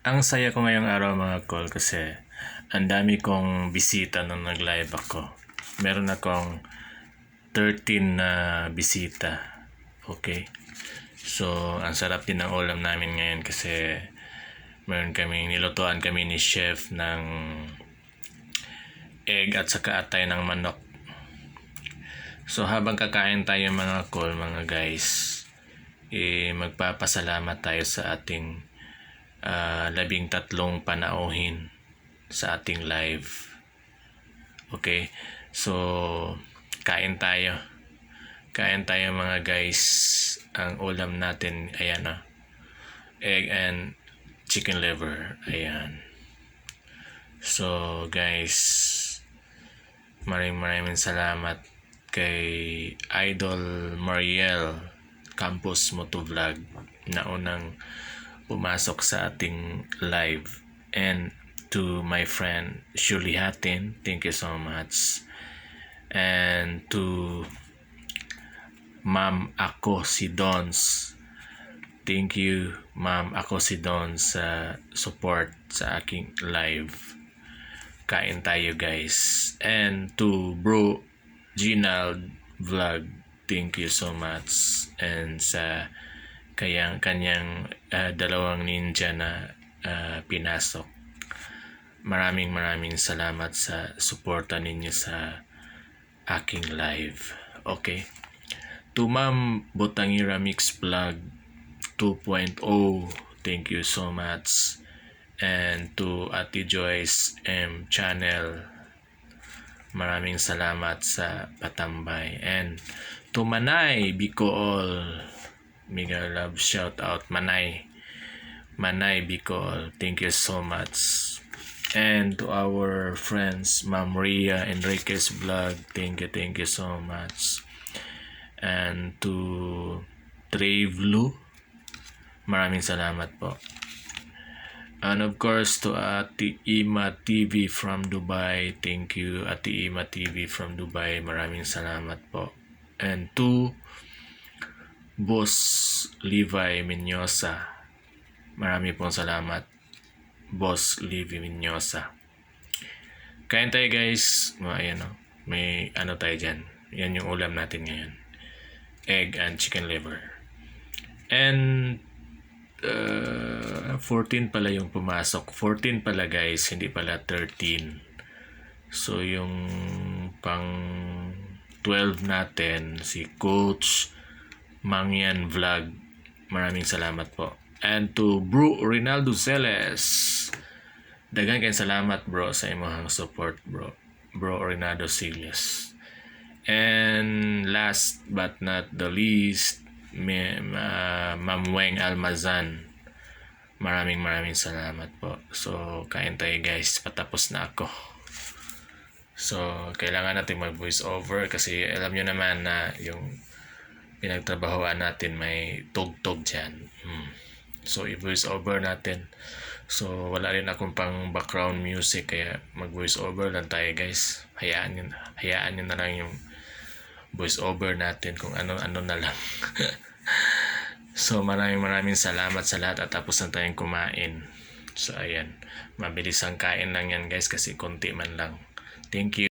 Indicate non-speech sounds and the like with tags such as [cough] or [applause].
Ang saya ko ngayong araw mga call kasi ang dami kong bisita nung nag-live ako. Meron akong 13 na bisita. Okay? So, ang sarap din ng ulam namin ngayon kasi meron kami, nilutuan kami ni chef ng egg at saka atay ng manok. So, habang kakain tayo mga call, mga guys, eh, magpapasalamat tayo sa ating ah, labing tatlong panauhin sa ating live. Okay? So, kain tayo. Kain tayo mga guys. Ang ulam natin, ayan na. Egg and chicken liver. Ayan. So, guys, maraming maraming salamat kay Idol Mariel Campos Motovlog na unang pumasok sa ating live. And to my friend Shirley Hatin thank you so much. And to Ma'am Ako si Dons thank you Ma'am Ako si Dons sa support sa aking live. Kain tayo guys. And to bro Ginald vlog thank you so much. And sa kayang kanyang ah, dalawang ninja na ah, pinasok. Maraming maraming salamat sa suporta ninyo sa aking live. Okay. To Ma'am Botangira Mix Vlog 2.0 thank you so much. And to Ate Joyce M channel maraming salamat sa patambay. And to Manay Bicol mega love shout out Manay Manay Bicol thank you so much and to our friends Ma'am Ria Enriquez vlog thank you thank you so much and to Travelu maraming salamat po And of course to Ate Ima TV from Dubai. Thank you Ate Ima TV from Dubai. Maraming salamat po. And to Boss Levi Menyosa. Marami pong salamat. Boss Levi Menyosa. Kain tayo guys. Mga ayan o. May ano tayo dyan. Yan yung ulam natin ngayon. Egg and chicken liver. And uh, 14 pala yung pumasok. 14 pala guys, hindi pala 13. So yung pang 12 natin, si Coach Mangyan Vlog. Maraming salamat po. And to Bro Rinaldo Celes. Dagan kayong salamat bro sa imong support bro. Bro Rinaldo Celes. And last but not the least, uh, Ma'am Weng Almazan. Maraming maraming salamat po. So, kain tayo guys. Patapos na ako. So, kailangan natin mag-voice over kasi alam nyo naman na yung pinagtrabahoan natin may tugtog dyan. Hmm. So, i-voice over natin. So, wala rin akong pang background music kaya mag-voice over lang tayo guys. Hayaan nyo, hayaan nyo na lang yung voice over natin kung ano-ano na lang. [laughs] so maraming maraming salamat sa lahat at tapos na tayong kumain. So ayan, mabilis ang kain lang yan guys kasi konti man lang. Thank you.